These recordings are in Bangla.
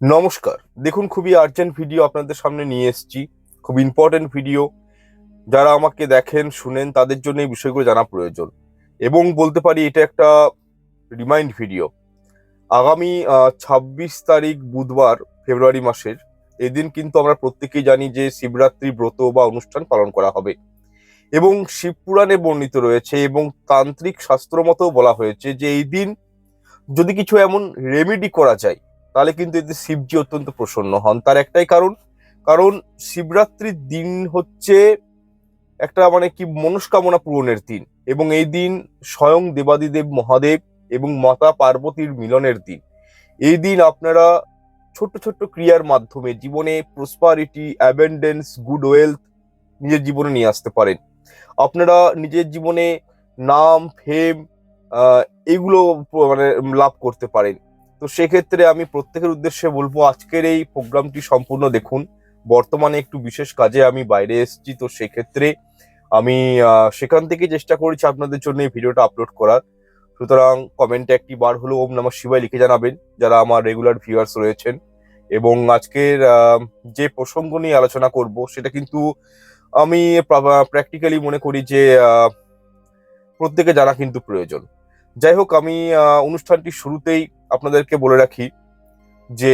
নমস্কার। দেখুন, খুবই আর্জেন্ট ভিডিও আপনাদের সামনে নিয়ে এসেছি। খুব ইম্পর্টেন্ট ভিডিও যারা আমাকে দেখেন, শুনেন, তাদের জন্য এই বিষয়গুলো জানা প্রয়োজন। এবং বলতে পারি, এটা একটা রিমাইন্ড ভিডিও আগামী ছাব্বিশ তারিখ বুধবার, ফেব্রুয়ারি মাসের, এদিন কিন্তু আমরা প্রত্যেকেই জানি যে শিবরাত্রি ব্রত বা অনুষ্ঠান পালন করা হবে। এবং শিবপুরাণে বর্ণিত রয়েছে এবং তান্ত্রিক শাস্ত্র মতেও বলা হয়েছে যে এই দিন যদি কিছু এমন রেমেডি করা যায় তাহলে কিন্তু এতে শিবজি অত্যন্ত প্রসন্ন হন। তার একটাই কারণ কারণ শিবরাত্রির দিন হচ্ছে একটা মানে কি মনস্কামনা পূরণের দিন এবং এই দিন স্বয়ং দেবাদিদেব মহাদেব এবং মাতা পার্বতীর মিলনের দিন। এই দিন আপনারা ছোট্ট ছোট্ট ক্রিয়ার মাধ্যমে জীবনে প্রসপারিটি অ্যাবেন্ডেন্স গুড ওয়েলথ নিজের জীবনে নিয়ে আসতে পারেন। আপনারা নিজের জীবনে নাম ফেম এগুলো মানে লাভ করতে পারেন। তো সেক্ষেত্রে আমি প্রত্যেকের উদ্দেশ্যে বলব, আজকের এই প্রোগ্রামটি সম্পূর্ণ দেখুন। বর্তমানে একটু বিশেষ কাজে আমি বাইরে এসেছি, তো সেক্ষেত্রে আমি সেখান থেকে চেষ্টা করেছি আপনাদের জন্য এই ভিডিওটা আপলোড করার। সুতরাং কমেন্টে একটি বার হলো ওম নমঃ শিবায় লিখে জানাবেন, যারা আমার রেগুলার ভিউয়ার্স রয়েছেন। এবং আজকের যে প্রসঙ্গ নিয়ে আলোচনা করব, সেটা কিন্তু আমি প্র্যাকটিক্যালি মনে করি যে প্রত্যেকে জানা কিন্তু প্রয়োজন। যাই হোক আমি আহ, অনুষ্ঠানটির শুরুতেই আপনাদেরকে বলে রাখি যে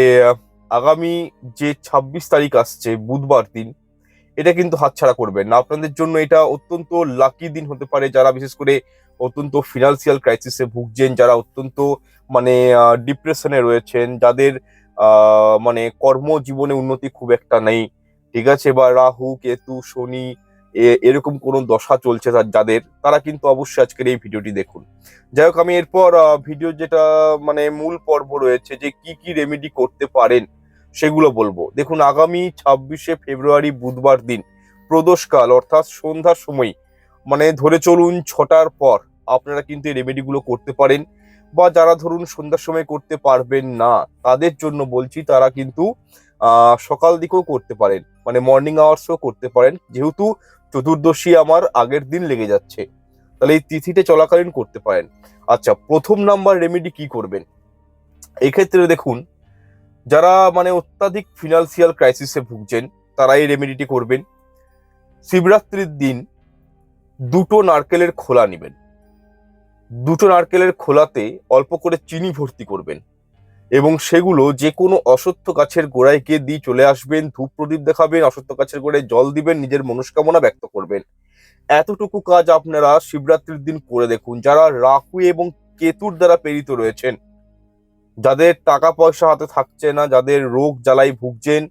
আগামী যে ছাব্বিশ তারিখ আসছে বুধবার দিন এটা কিন্তু হাতছাড়া করবেন না। আপনাদের জন্য এটা অত্যন্ত লাকি দিন হতে পারে যারা বিশেষ করে অত্যন্ত ফিনান্সিয়াল ক্রাইসিসে ভুগছেন যারা অত্যন্ত মানে ডিপ্রেশনে রয়েছেন যাদের মানে কর্মজীবনে উন্নতি খুব একটা নেই। ঠিক আছে বা রাহু কেতু শনি এরকম কোনো দশা চলছে যাদের, তারা কিন্তু অবশ্যই আজকের এই ভিডিওটি দেখুন। যাই হোক, আমি এরপর ভিডিও যেটা মানে মূল পর্ব রয়েছে যে কি কি রেমেডি করতে পারেন, সেগুলো বলব। দেখুন, আগামী ছাব্বিশে ফেব্রুয়ারি বুধবার দিন, প্রদোষকাল, অর্থাৎ সন্ধ্যার সময় মানে ধরে চলুন ছটার পর, আপনারা কিন্তু এই রেমেডিগুলো করতে পারেন। বা যারা ধরুন সন্ধ্যার সময় করতে পারবেন না, তাদের জন্য বলছি, তারা কিন্তু সকাল দিকেও করতে পারেন। মানে মর্নিং আওয়ার্সও করতে পারেন। যেহেতু চতুর্দশী আমার আগের দিন লেগে যাচ্ছে। তাহলে এই তিথিতে চলাকালীন করতে পারেন। আচ্ছা প্রথম নাম্বার রেমেডি কি করবেন? এক্ষেত্রে দেখুন, যারা মানে অত্যাধিক ফিনান্সিয়াল ক্রাইসিসে ভুগছেন, তারা এই রেমেডিটি করবেন। শিবরাত্রির দিন দুটো নারকেলের খোলা নেবেন। দুটো নারকেলের খোলাতে অল্প করে চিনি ভর্তি করবেন। এবং সেগুলো যে কোনো অসত্য গাছের গোড়ায় গিয়ে দিয়ে চলে আসবেন, ধূপ প্রদীপ দেখাবেন, অসত্য গাছের গোড়ায় জল দিবেন, নিজের মনস্কামনা ব্যক্ত করবেন। এতটুকু কাজ আপনারা শিবরাত্রির দিন করে দেখুন। যারা রাহু এবং কেতুর দ্বারা প্রেরিত রয়েছেন, যাদের টাকা পয়সা হাতে থাকছে না, যাদের রোগ জ্বালায় ভুগছেন,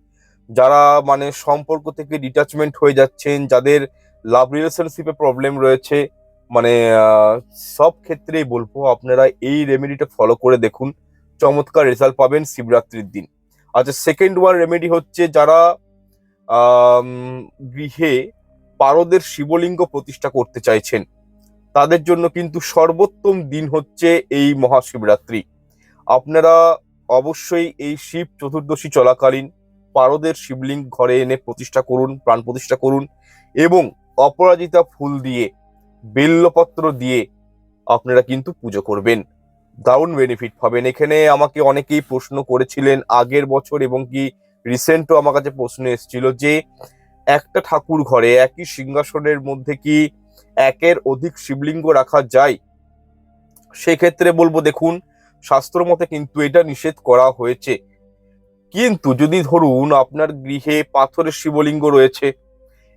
যারা মানে সম্পর্ক থেকে ডিটাচমেন্ট হয়ে যাচ্ছেন, যাদের লাভ রিলেশনশিপে প্রবলেম রয়েছে মানে সব ক্ষেত্রেই বলব আপনারা এই রেমেডিটা ফলো করে দেখুন। চমৎকার রেজাল্ট পাবেন শিবরাত্রির দিন। আচ্ছা সেকেন্ড ওয়ান রেমেডি হচ্ছে যারা গৃহে পারদের শিবলিঙ্গ প্রতিষ্ঠা করতে চাইছেন, তাদের জন্য কিন্তু সর্বোত্তম দিন হচ্ছে এই মহাশিবরাত্রি। আপনারা অবশ্যই এই শিব চতুর্দশী চলাকালীন পারদের শিবলিঙ্গ ঘরে এনে প্রতিষ্ঠা করুন, প্রাণ প্রতিষ্ঠা করুন এবং অপরাজিতা ফুল দিয়ে, বেল্লপত্র দিয়ে আপনারা কিন্তু পুজো করবেন। দারুণ বেনিফিট পাবেন। এখানে আমাকে অনেকেই প্রশ্ন করেছিলেন আগের বছর এবং কি রিসেন্টও আমার কাছে প্রশ্ন এসেছিল যে, একটা ঠাকুর ঘরে একই সিংহাসনের মধ্যে কি একের অধিক শিবলিঙ্গ রাখা যায়? সেক্ষেত্রে বলব, দেখুন, শাস্ত্র মতে কিন্তু এটা নিষেধ করা হয়েছে। কিন্তু যদি ধরুন আপনার গৃহে পাথরের শিবলিঙ্গ রয়েছে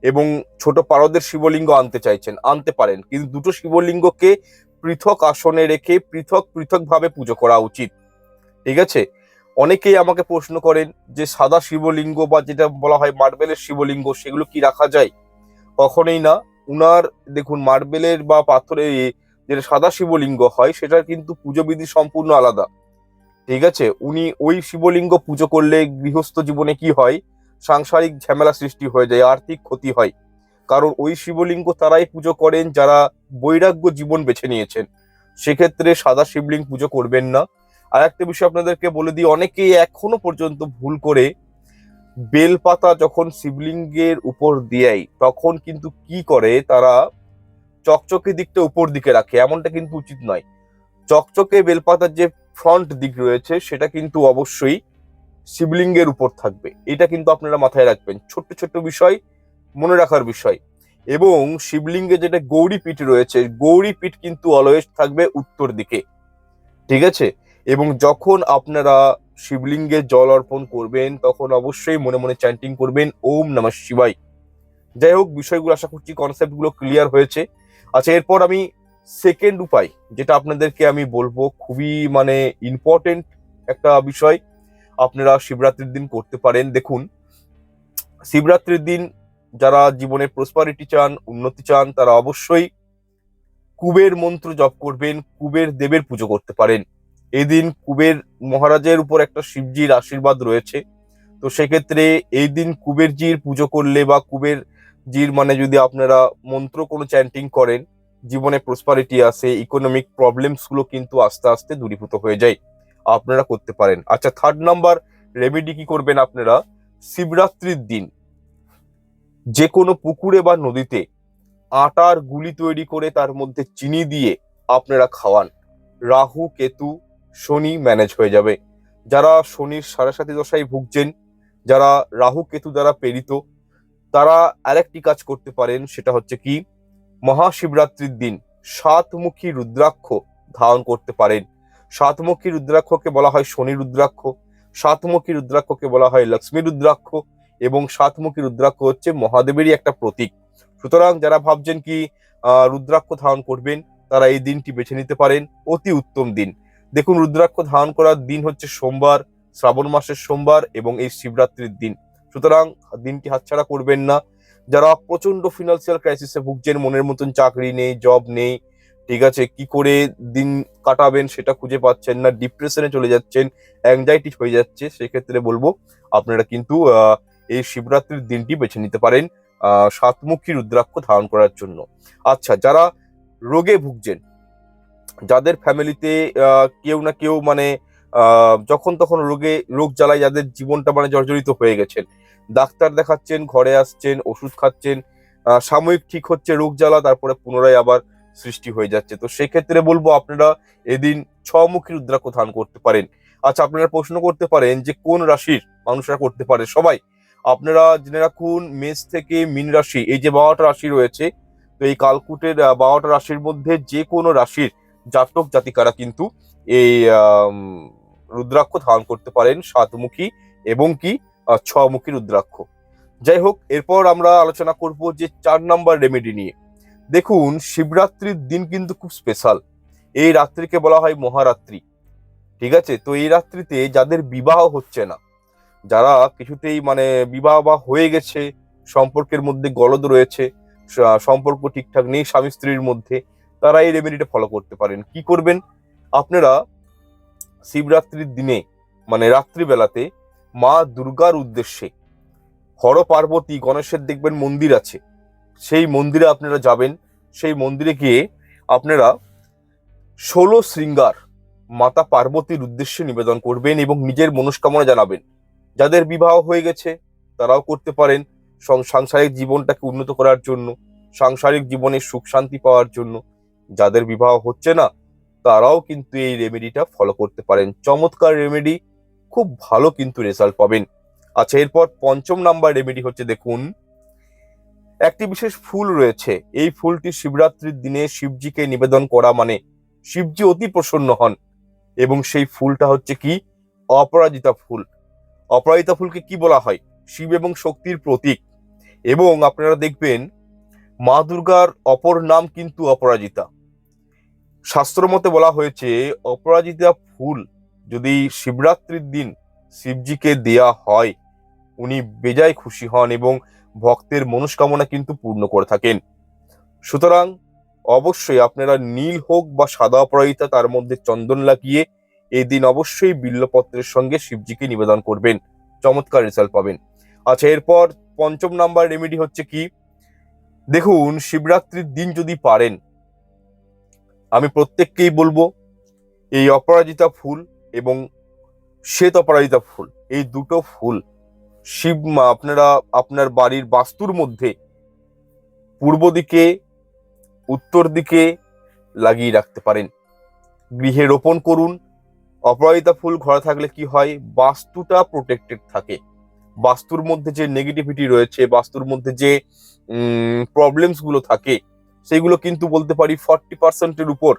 এবং ছোট পারদের শিবলিঙ্গ আনতে চাইছেন, আনতে পারেন, কিন্তু দুটো শিবলিঙ্গকে পৃথক আসনে রেখে পৃথক পৃথক ভাবে পুজো করা উচিত। ঠিক আছে? অনেকেই আমাকে প্রশ্ন করেন যে সাদা শিবলিঙ্গ বা যেটা বলা হয় মার্বেলের শিবলিঙ্গ, সেগুলো কি রাখা যায়? কখনোই না। উনার, দেখুন, মার্বেলের বা পাথরের যেটা সাদা শিবলিঙ্গ হয়, সেটার কিন্তু পুজোবিধি সম্পূর্ণ আলাদা। ঠিক আছে? উনি ওই শিবলিঙ্গ পুজো করলে গৃহস্থ জীবনে কি হয়? সাংসারিক ঝামেলা সৃষ্টি হয়ে যায়, আর্থিক ক্ষতি হয়। কারণ ওই শিবলিঙ্গ তারাই পুজো করেন, যারা বৈরাগ্য জীবন বেছে নিয়েছেন। সেক্ষেত্রে সাদা শিবলিঙ্গ পুজো করবেন না। আর একটা বিষয় আপনাদেরকে বলে দিই, অনেকেই এখনও পর্যন্ত ভুল করে বেলপাতা যখন শিবলিঙ্গের উপর দেয়, তখন কিন্তু কি করে? তারা চকচকে দিকটা উপর দিকে রাখে, এমনটা কিন্তু উচিত নয়। চকচকে বেলপাতার যে ফ্রন্ট দিক রয়েছে, সেটা কিন্তু অবশ্যই শিবলিঙ্গের উপর থাকবে। এটা কিন্তু আপনারা মাথায় রাখবেন। ছোট্ট ছোট্ট বিষয় মনে রাখার বিষয়। এবং শিবলিঙ্গে যেটা গৌরী পীঠ রয়েছে গৌরী পীঠ কিন্তু অলওয়েজ থাকবে উত্তর দিকে। ঠিক আছে? এবং যখন আপনারা শিবলিঙ্গে জল অর্পণ করবেন, তখন অবশ্যই মনে মনে চ্যান্টিং করবেন, ওম নমঃ শিবাই যাই হোক, বিষয়গুলো আশা করছি কনসেপ্টগুলো ক্লিয়ার হয়েছে। আচ্ছা এরপর আমি সেকেন্ড উপায়, যেটা আপনাদেরকে আমি বলব, খুবই মানে ইম্পর্টেন্ট একটা বিষয়। আপনারা শিবরাত্রির দিন করতে পারেন। দেখুন, শিবরাত্রির দিন যারা জীবনে প্রসপারিটি চান, উন্নতি চান, তারা অবশ্যই কুবের মন্ত্র জপ করবেন, কুবের দেবের পুজো করতে পারেন। এদিন কুবের মহারাজের উপর একটা শিবজির আশীর্বাদ রয়েছে। তো সেক্ষেত্রে এই দিন কুবেরজির পুজো করলে বা কুবের জির মানে যদি আপনারা মন্ত্র কোনো চ্যান্টিং করেন, জীবনে প্রসপারিটি আসে ইকোনমিক প্রবলেমসগুলো কিন্তু আস্তে আস্তে দূরীভূত হয়ে যায়। আপনারা করতে পারেন। আচ্ছা থার্ড নাম্বার রেমেডি কি করবেন আপনারা? শিবরাত্রির দিন। যে কোনো পুকুরে বা নদীতে আটার গুলি তৈরি করে তার মধ্যে চিনি দিয়ে আপনারা খাওয়ান। রাহু, কেতু, শনি ম্যানেজ হয়ে যাবে। যারা শনির সাড়ে সাথী দশায় ভুগছেন, যারা রাহু, কেতু দ্বারা প্রেরিত, তারা আরেকটি কাজ করতে পারেন, সেটা হচ্ছে কি, মহাশিবরাত্রির দিন সাতমুখী রুদ্রাক্ষ ধারণ করতে পারেন। সাতমুখী রুদ্রাক্ষকে বলা হয় শনি রুদ্রাক্ষ, সাতমুখী রুদ্রাক্ষকে বলা হয় লক্ষ্মী রুদ্রাক্ষ এবং সাতমুখী রুদ্রাক্ষ হচ্ছে মহাদেবেরই একটা প্রতীক। সুতরাং যারা ভাবছেন কি রুদ্রাক্ষ ধারণ করবেন, তারা এই দিনটি বেছে নিতে পারেন। অতি উত্তম দিন। দেখুন, রুদ্রাক্ষ ধারণ করার দিন হচ্ছে সোমবার, শ্রাবণ মাসের সোমবার এবং এই শিবরাত্রির দিন। সুতরাং দিনটি হাতছাড়া করবেন না। যারা প্রচণ্ড ফিনান্সিয়াল ক্রাইসিসে ভুগছেন, মনের মতন চাকরি নেই জব নেই, ঠিক আছে, কি করে দিন কাটাবেন সেটা খুঁজে পাচ্ছেন না ডিপ্রেশনে চলে যাচ্ছেন অ্যাংজাইটি হয়ে যাচ্ছে, সেক্ষেত্রে বলব, আপনারা কিন্তু এই শিবরাত্রির দিনটি বেছে নিতে পারেন সাতমুখী রুদ্রাক্ষ ধারণ করার জন্য। আচ্ছা যারা রোগে ভুগছেন, যাদের ফ্যামিলিতে কেউ না কেউ মানে যখন তখন রোগে, রোগ জ্বালায় যাদের জীবনটা মানে জর্জরিত হয়ে গেছেন, ডাক্তার দেখাচ্ছেন, ঘরে আসছেন, ওষুধ খাচ্ছেন সাময়িক ঠিক হচ্ছে রোগ জ্বালা, তারপরে পুনরায় আবার সৃষ্টি হয়ে যাচ্ছে। তো সেক্ষেত্রে বলব আপনারা এদিন ছমুখী রুদ্রাক্ষ ধারণ করতে পারেন। আচ্ছা আপনারা প্রশ্ন করতে পারেন যে কোন রাশির মানুষরা করতে পারে? সবাই। আপনারা জেনে রাখুন, মেষ থেকে মীন রাশি, এই যে বারোটা রাশি রয়েছে, তো এই কালকুটের বারোটা রাশির মধ্যে যে কোনো রাশির জাতক জাতিকারা কিন্তু এই রুদ্রাক্ষ ধারণ করতে পারেন, সাতমুখী এবং কি ছমুখী রুদ্রাক্ষ। যাই হোক, এরপর আমরা আলোচনা করব যে চার নাম্বার রেমেডি নিয়ে। দেখুন, শিবরাত্রির দিন কিন্তু খুব স্পেশাল এই রাত্রিকে বলা হয় মহারাত্রি। ঠিক আছে? তো এই রাত্রিতে যাদের বিবাহ হচ্ছে না যারা কিছুতেই মানে বিবাহ বা হয়ে গেছে, সম্পর্কের মধ্যে গলদ রয়েছে সম্পর্ক ঠিকঠাক নেই স্বামী স্ত্রীর মধ্যে, তারা এই রেমেডিটা ফলো করতে পারেন। কি করবেন? আপনারা শিবরাত্রির দিনে মানে রাত্রিবেলাতে মা দুর্গার উদ্দেশ্যে হর পার্বতী গণেশের দেখবেন মন্দির আছে। সেই মন্দিরে আপনারা যাবেন। সেই মন্দিরে গিয়ে আপনারা ষোলো শৃঙ্গার মাতা পার্বতীর উদ্দেশ্যে নিবেদন করবেন এবং নিজের মনস্কামনা জানাবেন। যাদের বিবাহ হয়ে গেছে, তারাও করতে পারেন সাংসারিক জীবনটাকে উন্নত করার জন্য, সাংসারিক জীবনে সুখ শান্তি পাওয়ার জন্য। যাদের বিবাহ হচ্ছে না, তারাও কিন্তু এই রেমেডিটা ফলো করতে পারেন। চমৎকার রেমেডি খুব ভালো কিন্তু রেজাল্ট পাবেন। আচ্ছা এরপর পঞ্চম নাম্বার রেমেডি হচ্ছে দেখুন, একটি বিশেষ ফুল রয়েছে। এই ফুলটি শিবরাত্রির দিনে শিবজিকে নিবেদন করা মানে শিবজি অতি প্রসন্ন হন। এবং সেই ফুলটা হচ্ছে কি? অপরাজিতা ফুল। অপরাজিতা ফুলকে কি বলা হয়? শিব এবং শক্তির প্রতীক। এবং আপনারা দেখবেন, মা দুর্গার অপর নাম কিন্তু অপরাজিতা। শাস্ত্র মতে বলা হয়েছে, অপরাজিতা ফুল যদি শিবরাত্রির দিন শিবজিকে দেয়া হয়, উনি বেজায় খুশি হন এবং ভক্তের মনস্কামনা কিন্তু পূর্ণ করে থাকেন। সুতরাং অবশ্যই আপনারা নীল হোক বা সাদা অপরাজিতা, তার মধ্যে চন্দন লাগিয়ে এই দিন অবশ্যই বিল্লপত্রের সঙ্গে শিবজিকে নিবেদন করবেন। চমৎকার রেজাল্ট পাবেন। আচ্ছা এরপর পঞ্চম নাম্বার রেমেডি হচ্ছে কি? দেখুন, শিবরাত্রির দিন যদি পারেন, আমি প্রত্যেককেই বলব, এই অপরাজিতা ফুল এবং শ্বেত অপরাজিতা ফুল, এই দুটো ফুল, শিব মা- আপনারা, আপনার বাড়ির বাস্তুর মধ্যে পূর্ব দিকে, উত্তর দিকে লাগিয়ে রাখতে পারেন। গৃহে রোপণ করুন অপরাজিতা ফুল ঘরে থাকলে কি হয়? বাস্তুটা প্রোটেক্টেড থাকে। বাস্তুর মধ্যে যে নেগেটিভিটি রয়েছে, বাস্তুর মধ্যে যে প্রবলেমসগুলো থাকে, সেগুলো কিন্তু বলতে পারি ফর্টি পার্সেন্টের উপর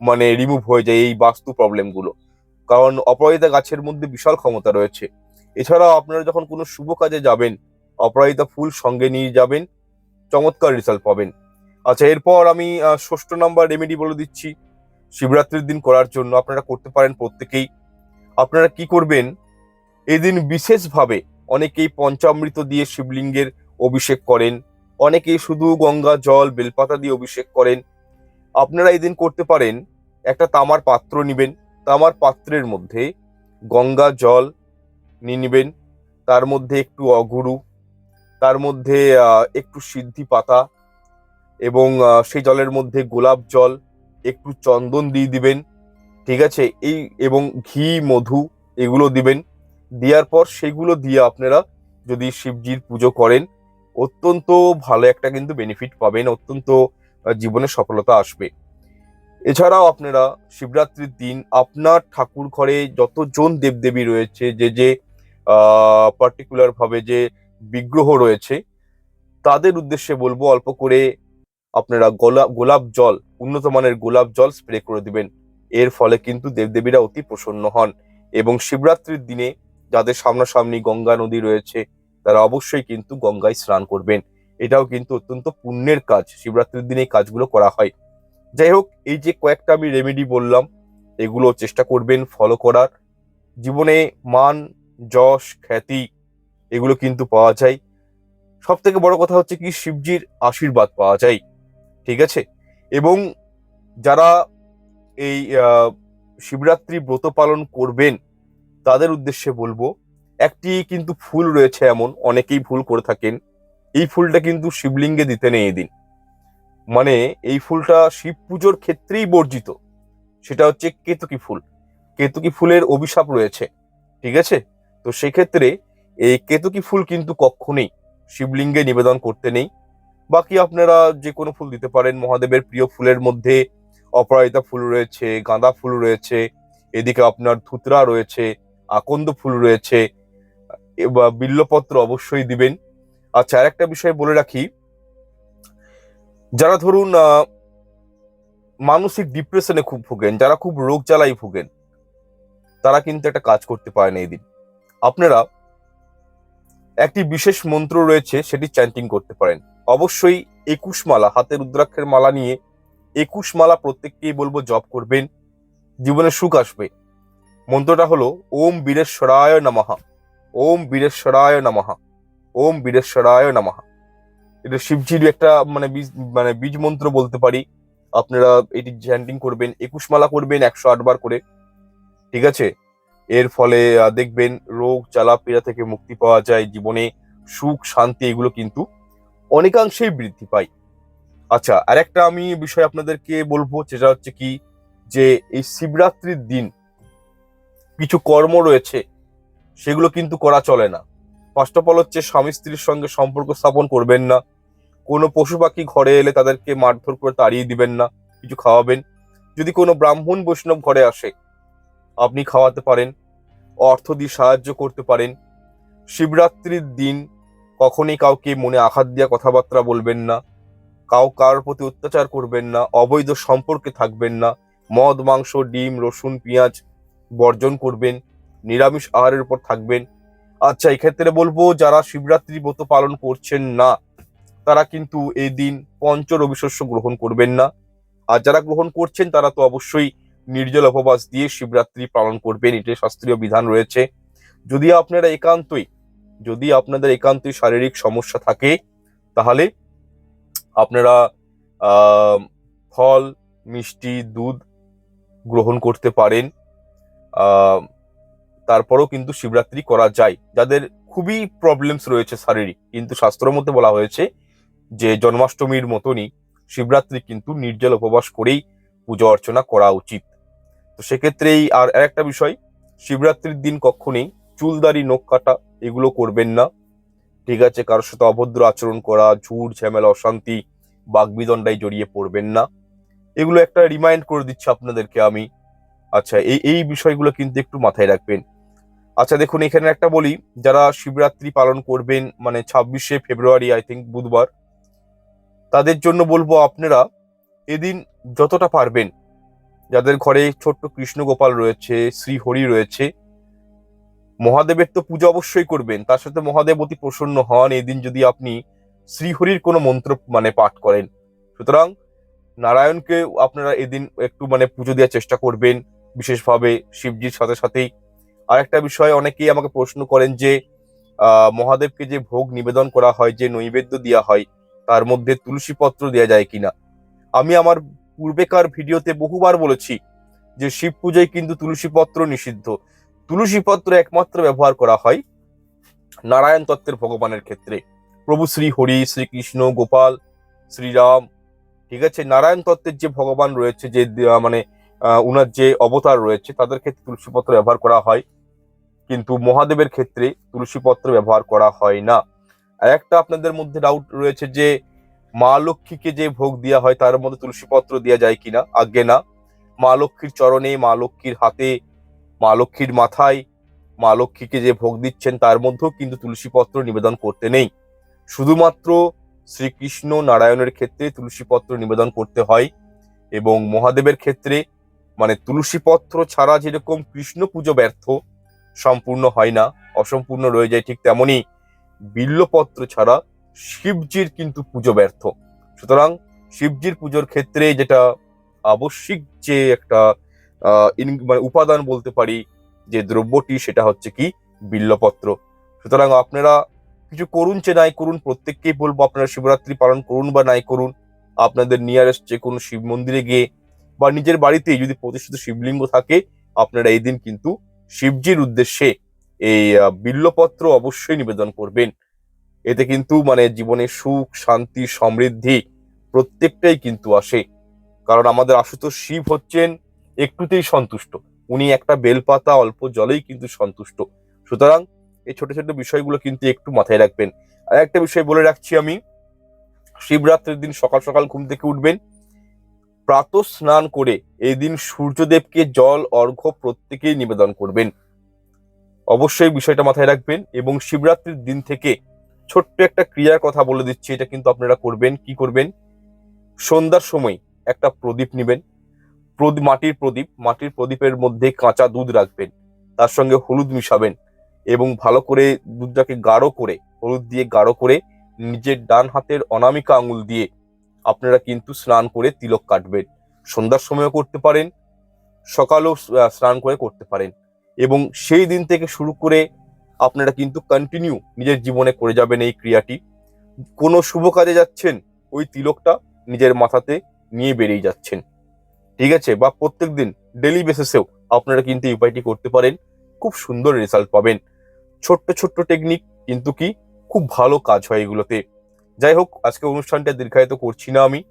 মানে রিমুভ হয়ে যায় এই বাস্তু প্রবলেমগুলো কারণ অপরাজিতা গাছের মধ্যে বিশাল ক্ষমতা রয়েছে। এছাড়াও আপনারা যখন কোনো শুভ কাজে যাবেন, অপরাজিতা ফুল সঙ্গে নিয়ে যাবেন, চমৎকার রেজাল্ট পাবেন। আচ্ছা এরপর আমি ষষ্ঠ নাম্বার রেমেডি বলে দিচ্ছি। শিবরাত্রির দিন করার জন্য আপনারা করতে পারেন প্রত্যেকেই। আপনারা কি করবেন? এদিন বিশেষভাবে অনেকেই পঞ্চামৃত দিয়ে শিবলিঙ্গের অভিষেক করেন, অনেকেই শুধু গঙ্গা, জল, বেলপাতা দিয়ে অভিষেক করেন। আপনারা এদিন করতে পারেন, একটা তামার পাত্র নেবেন, তামার পাত্রের মধ্যে গঙ্গা, জল নিয়ে নেবেন, তার মধ্যে একটু অগুরু, তার মধ্যে একটু সিদ্ধি পাতা এবং সেই জলের মধ্যে গোলাপ জল একটু চন্দন দিয়ে দিবেন, ঠিক আছে? এই এবং ঘি, মধু এগুলো দিবেন। দেওয়ার পর সেগুলো দিয়ে আপনারা যদি শিবজির পুজো করেন, অত্যন্ত ভালো একটা কিন্তু বেনিফিট পাবেন, অত্যন্ত জীবনে সফলতা আসবে। এছাড়াও আপনারা শিবরাত্রির দিন আপনার ঠাকুর ঘরে যতজন দেবদেবী রয়েছে, যে যে পার্টিকুলার ভাবে যে বিগ্রহ রয়েছে, তাদের উদ্দেশ্যে বলব, অল্প করে আপনারা গোলাপ গোলাপ জল, উন্নত মানের গোলাপ জল স্প্রে করে দিবেন। এর ফলে কিন্তু দেবদেবীরা অতি প্রসন্ন হন এবং শিবরাত্রির দিনে যাদের সামনাসামনি গঙ্গা নদী রয়েছে, তারা অবশ্যই কিন্তু গঙ্গায় স্নান করবেন। এটাও কিন্তু অত্যন্ত পুণ্যের কাজ, শিবরাত্রির দিনে এই কাজগুলো করা হয়। যাই হোক, এই যে কয়েকটা আমি রেমেডি বললাম, এগুলো চেষ্টা করবেন ফলো করার। জীবনে মান, যশ, খ্যাতি এগুলো কিন্তু পাওয়া যায়। সব থেকে বড় কথা হচ্ছে কি, শিবজির আশীর্বাদ পাওয়া যায়। ঠিক আছে? এবং যারা এই শিবরাত্রি ব্রত পালন করবেন, তাদের উদ্দেশ্যে বলব, একটি কিন্তু ফুল রয়েছে এমন, অনেকেই ভুল করে থাকেন। এই ফুলটা কিন্তু শিবলিঙ্গে দিতে নেই এদিন। মানে এই ফুলটা শিব পুজোর ক্ষেত্রেই বর্জিত। সেটা হচ্ছে কেতকী ফুল। কেতকী ফুলের অভিশাপ রয়েছে, ঠিক আছে? তো সেক্ষেত্রে এই কেতকী ফুল কিন্তু কখনোই শিবলিঙ্গে নিবেদন করতে নেই। বাকি আপনারা যে কোনো ফুল দিতে পারেন। মহাদেবের প্রিয় ফুলের মধ্যে অপরাজিতা ফুল রয়েছে, গাঁদা ফুল রয়েছে, এদিকে আপনার ধুতরা রয়েছে, আকন্দ ফুল রয়েছে বা বিল্লপত্র অবশ্যই দিবেন। আচ্ছা আর একটা বিষয় বলে রাখি। যারা ধরুন মানসিক ডিপ্রেশনে খুব ভোগেন, যারা খুব রোগ জ্বালাই ভোগেন, তারা কিন্তু একটা কাজ করতে পারেন এই দিন আপনারা একটি বিশেষ মন্ত্র রয়েছে, সেটি চ্যান্টিং করতে পারেন। অবশ্যই একুশ মালা, হাতে রুদ্রাক্ষের মালা নিয়ে একুশ মালা প্রত্যেককেই বলব জপ করবেন। জীবনে সুখ আসবে। মন্ত্রটা হলো, ওম বীরেশ্বরায় নমঃ। ওম বীরেশ্বরায় নমঃ। ওম বীরেশ্বরায় নমঃ। এটা শিবজির একটা মানে বীজ মানে বীজ মন্ত্র বলতে পারি। আপনারা এটি চ্যান্টিং করবেন, একুশ মালা করবেন একশো আট বার করে। ঠিক আছে? এর ফলে দেখবেন রোগ জ্বালা পীড়া থেকে মুক্তি পাওয়া যায় জীবনে। সুখ, শান্তি, এগুলো কিন্তু অনেকাংশেই বৃদ্ধি পায়। আচ্ছা আর একটা আমি বিষয় আপনাদেরকে বলব, যেটা হচ্ছে কি, যে এই শিবরাত্রির দিন কিছু কর্ম রয়েছে, সেগুলো কিন্তু করা চলে না। ফার্স্ট অফ অল হচ্ছে, স্বামী স্ত্রীর সঙ্গে সম্পর্ক স্থাপন করবেন না। কোনো পশু পাখি ঘরে এলে তাদেরকে মারধর করে তাড়িয়ে দিবেন না, কিছু খাওয়াবেন। যদি কোনো ব্রাহ্মণ বৈষ্ণব ঘরে আসে, আপনি খাওয়াতে পারেন, অর্থ দিয়ে সাহায্য করতে পারেন। শিবরাত্রির দিন কখনই কাউকে মনে আঘাত দেওয়া কথাবার্তা বলবেন না, কাউ কারোর প্রতি অত্যাচার করবেন না, অবৈধ সম্পর্কে থাকবেন না, মদ, মাংস, ডিম, রসুন, পেঁয়াজ বর্জন করবেন, নিরামিষ আহারের উপর থাকবেন। আচ্ছা এক্ষেত্রে বলব, যারা শিবরাত্রি ব্রত পালন করছেন না, তারা কিন্তু এই দিন পঞ্চ রবিশস্য গ্রহণ করবেন না। আর যারা গ্রহণ করছেন, তারা তো অবশ্যই নির্জল উপবাস দিয়ে শিবরাত্রি পালন করবেন, এটাই শাস্ত্রীয় বিধান রয়েছে। যদি আপনারা একান্তই যদি আপনাদের একান্তই শারীরিক সমস্যা থাকে, তাহলে আপনারা ফল, মিষ্টি, দুধ গ্রহণ করতে পারেন। তারপরেও কিন্তু শিবরাত্রি করা যায়। যাদের খুবই প্রবলেমস রয়েছে শারীরিক, কিন্তু শাস্ত্রের মধ্যে বলা হয়েছে যে, জন্মাষ্টমীর মতনই শিবরাত্রি কিন্তু নির্জল উপবাস করেই পুজো অর্চনা করা উচিত। তো সেক্ষেত্রেই আর একটা বিষয়, শিবরাত্রির দিন কখনই চুলদারি নখ কাটা এগুলো করবেন না। ঠিক আছে, কারোর সাথে অভদ্র আচরণ করা ঝুট ঝামেলা, অশান্তি বাগবিদণ্ডায় জড়িয়ে পড়বেন না। এগুলো একটা রিমাইন্ড করে দিচ্ছি আপনাদেরকে আমি। আচ্ছা এই এই বিষয়গুলো কিন্তু একটু মাথায় রাখবেন। আচ্ছা দেখুন, এখানে একটা বলি, যারা শিবরাত্রি পালন করবেন মানে ছাব্বিশে ফেব্রুয়ারি আই থিঙ্ক বুধবার, তাদের জন্য বলব আপনারা এদিন যতটা পারবেন, যাদের ঘরে ছোট্ট কৃষ্ণ গোপাল রয়েছে, শ্রীহরি রয়েছে মহাদেবের তো পুজো অবশ্যই করবেন, তার সাথে মহাদেব অতি প্রসন্ন হন, এদিন যদি আপনি শ্রীহরির কোনো মন্ত্র মানে পাঠ করেন। সুতরাং নারায়ণকে আপনারা এদিন একটু মানে পুজো দেওয়ার চেষ্টা করবেন, বিশেষভাবে শিবজির সাথে সাথেই। আরেকটা বিষয়, অনেকেই আমাকে প্রশ্ন করেন যে মহাদেবকে যে ভোগ নিবেদন করা হয়, যে নৈবেদ্য দেওয়া হয়, তার মধ্যে তুলসী পত্র দেওয়া যায় কিনা? আমি আমার পূর্বেকার ভিডিওতে বহুবার বলেছি যে, শিব পুজোয় কিন্তু তুলসী পত্র নিষিদ্ধ। তুলসী পত্র একমাত্র ব্যবহার করা হয় নারায়ণ তত্ত্বের ভগবানের ক্ষেত্রে। প্রভু শ্রী হরি শ্রীকৃষ্ণ গোপাল, শ্রীরাম, ঠিক আছে? নারায়ণ তত্ত্বের যে ভগবান রয়েছে, যে মানে উনার যে অবতার রয়েছে, তাদের ক্ষেত্রে তুলসী পত্র ব্যবহার করা হয়। কিন্তু মহাদেবের ক্ষেত্রে তুলসী পত্র ব্যবহার করা হয় না। আর একটা আপনাদের মধ্যে ডাউট রয়েছে যে, মা লক্ষ্মীকে যে ভোগ দেওয়া হয়, তার মধ্যে তুলসী পত্র দেওয়া যায় কিনা? আজ্ঞে না। মা লক্ষ্মীর চরণে, মা লক্ষ্মীর হাতে মা লক্ষ্মীর মাথায়। মা লক্ষ্মীকে যে ভোগ দিচ্ছেন তার মধ্যেও কিন্তু তুলসী পত্র নিবেদন করতে নেই। শুধুমাত্র শ্রীকৃষ্ণ নারায়ণের ক্ষেত্রে তুলসী পত্র নিবেদন করতে হয় এবং মহাদেবের ক্ষেত্রে মানে তুলসী পত্র ছাড়া যেরকম কৃষ্ণ পুজো ব্যর্থ, সম্পূর্ণ হয় না, অসম্পূর্ণ রয়ে যায় ঠিক তেমনি বিল্লপত্র ছাড়া শিবজির কিন্তু পুজো ব্যর্থ। সুতরাং শিবজির পুজোর ক্ষেত্রে যেটা আবশ্যিক যে একটা মানে উপাদান বলতে পারি যে দ্রব্যটি, সেটা হচ্ছে কি? বিল্লপত্র। সুতরাং আপনারা কিছু করুন চে নাই করুন, প্রত্যেককেই বলব আপনারা শিবরাত্রি পালন করুন বা নাই করুন। আপনাদের নিয়ারেস্ট যে কোনো শিব মন্দিরে গিয়ে বা নিজের বাড়িতেই যদি প্রতিষ্ঠিত শিবলিঙ্গ থাকে, আপনারা এই দিন কিন্তু শিবজির উদ্দেশ্যে এই বিল্লপত্র অবশ্যই নিবেদন করবেন। এতে কিন্তু মানে জীবনে সুখ, শান্তি, সমৃদ্ধি প্রত্যেকটাই কিন্তু আসে। কারণ আমাদের আশুতোষ শিব হচ্ছেন একটুতেই সন্তুষ্ট। উনি একটা বেলপাতা অল্প জলেই কিন্তু সন্তুষ্ট। সুতরাং এই ছোট ছোট বিষয়গুলো কিন্তু একটু মাথায় রাখবেন। আর একটা বিষয় বলে রাখছি আমি, শিবরাত্রির দিন সকাল সকাল ঘুম থেকে উঠবেন প্রাত স্নান করে এই দিন সূর্যদেবকে জল, অর্ঘ্য প্রত্যেকেই নিবেদন করবেন। অবশ্যই বিষয়টা মাথায় রাখবেন এবং শিবরাত্রির দিন থেকে ছোট্ট একটা ক্রিয়ার কথা বলে দিচ্ছি, এটা কিন্তু আপনারা করবেন, কি করবেন? সন্ধ্যার সময় একটা প্রদীপ নেবেন প্রদীপ মাটির প্রদীপ, মাটির প্রদীপের মধ্যে কাঁচা দুধ রাখবেন। তার সঙ্গে হলুদ মিশাবেন এবং ভালো করে দুধটাকে গাঢ় করে, হলুদ দিয়ে গাঢ় করে নিজের ডান হাতের অনামিকা আঙুল দিয়ে আপনারা কিন্তু স্নান করে তিলক কাটবেন। সন্ধ্যার সময়ও করতে পারেন, সকালেও স্নান করে করতে পারেন এবং সেই দিন থেকে শুরু করে আপনারা কিন্তু কন্টিনিউ নিজের জীবনে করে যাবেন এই ক্রিয়াটি। কোনো শুভ কাজে যাচ্ছেন, ওই তিলকটা নিজের মাথাতে নিয়ে বেরিয়ে যাচ্ছেন। ঠিক আছে? বা প্রত্যেক দিন ডেলি বেসিসেও আপনারা কিন্তু এই উপায়টি করতে পারেন। খুব সুন্দর রেজাল্ট পাবেন। ছোট্ট ছোট্ট টেকনিক কিন্তু কি খুব ভালো কাজ হয় এগুলোতে। যাই হোক, আজকে অনুষ্ঠানটা দীর্ঘায়িত করছি না আমি।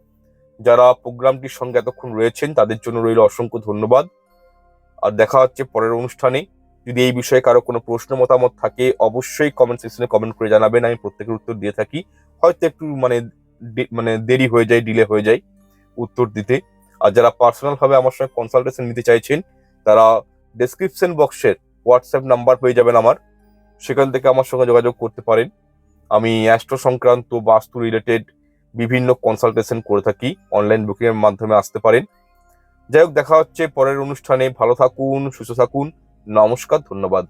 যারা প্রোগ্রামটির সঙ্গে এতক্ষণ রয়েছেন, তাদের জন্য রইল অসংখ্য ধন্যবাদ। আর দেখা হচ্ছে পরের অনুষ্ঠানে। যদি এই বিষয়ে কারও কোনো প্রশ্ন, মতামত থাকে, অবশ্যই কমেন্ট সেকশনে কমেন্ট করে জানাবেন। আমি প্রত্যেকের উত্তর দিয়ে থাকি। হয়তো একটু মানে মানে দেরি হয়ে যায় ডিলে হয়ে যায় উত্তর দিতে। আর যারা পার্সোনাল ভাবে আমার সঙ্গে কনসালটেশন নিতে চাইছেন, তারা ডেসক্রিপশন বক্সের হোয়াটসঅ্যাপ নাম্বার পেয়ে যাবেন আমার। সেখান থেকে আমার সঙ্গে যোগাযোগ করতে পারেন। আমি অ্যাস্ট্রো সংক্রান্ত বাস্তু রিলেটেড বিভিন্ন কনসালটেশন করে থাকি অনলাইন বুকিং এর মাধ্যমে আসতে পারেন। যাই হোক, দেখা হচ্ছে পরের অনুষ্ঠানে। ভালো থাকুন, সুস্থ থাকুন। নমস্কার, ধন্যবাদ।